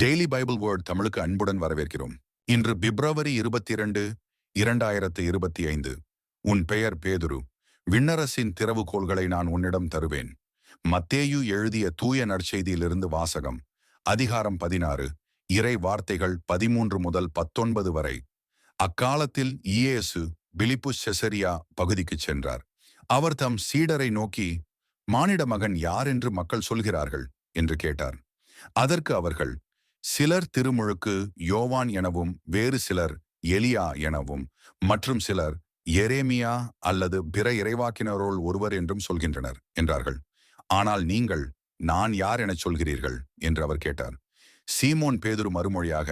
Daily Bible word தமிழுக்கு அன்புடன் வரவேற்கிறோம். இன்று பிப்ரவரி இருபத்தி இரண்டு இரண்டாயிரத்து இருபத்தி ஐந்து உன் பெயர் பேதுரு. விண்ணரசின் திறவுகோள்களை நான் உன்னிடம் தருவேன். மத்தேயு எழுதிய தூய நற்செய்தியிலிருந்து வாசகம். அதிகாரம் பதினாறு. இறை வார்த்தைகள் பதிமூன்று முதல் பத்தொன்பது வரை. அக்காலத்தில் இயேசு பிலிப்பு செசரியா பகுதிக்கு சென்றார். அவர் தம் சீடரை நோக்கி மானிட மகன் யார் என்று மக்கள் சொல்கிறார்கள்? என்று கேட்டார். அதற்கு அவர்கள் சிலர் திருமுழுக்கு யோவான் எனவும் வேறு சிலர் எலியா எனவும் மற்றும் சிலர் எரேமியா அல்லது பிற இறைவாக்கினரோல் ஒருவர் என்றும் சொல்கின்றனர் என்றார்கள். ஆனால் நீங்கள் நான் யார் எனச் சொல்கிறீர்கள்? என்று அவர் கேட்டார். சீமோன் பேதுரு மறுமொழியாக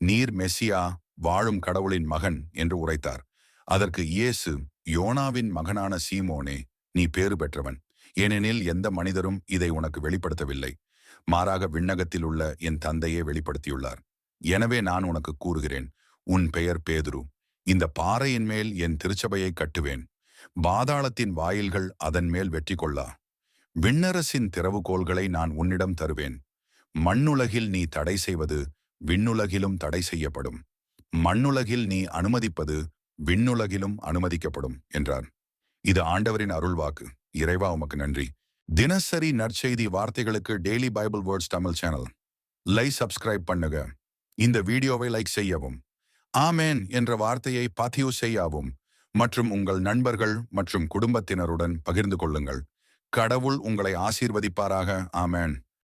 நீர் மெஸ்ஸியா வாழும் கடவுளின் மகன் என்று உரைத்தார். அதற்கு இயேசு யோனாவின் மகனான சீமோனே நீ பேறு பெற்றவன். ஏனெனில் எந்த மனிதரும் இதை உனக்கு வெளிப்படுத்தவில்லை. மாறாக விண்ணகத்தில் உள்ள என் தந்தையே வெளிப்படுத்தியுள்ளார். எனவே நான் உனக்கு கூறுகிறேன் உன் பெயர் பேதுரு. இந்த பாறையின் மேல் என் திருச்சபையை கட்டுவேன். பாதாளத்தின் வாயில்கள் அதன் மேல் வெற்றி கொள்ளா. விண்ணரசின் திறவுகோள்களை நான் உன்னிடம் தருவேன். மண்ணுலகில் நீ தடை செய்வது விண்ணுலகிலும் தடை செய்யப்படும். மண்ணுலகில் நீ அனுமதிப்பது விண்ணுலகிலும் அனுமதிக்கப்படும் என்றார். இது ஆண்டவரின் அருள்வாக்கு. இறைவா உமக்கு நன்றி. தினசரி நற்செய்தி வார்த்தைகளுக்கு daily Bible words Tamil channel. லை சப்ஸ்கிரைப் பண்ணுங்க. இந்த வீடியோவை லைக் செய்யவும். ஆமேன் என்ற வார்த்தையை பதிவு செய்யவும். மற்றும் உங்கள் நண்பர்கள் மற்றும் குடும்பத்தினருடன் பகிர்ந்து கொள்ளுங்கள். கடவுள் உங்களை ஆசீர்வதிப்பாராக. ஆமேன்.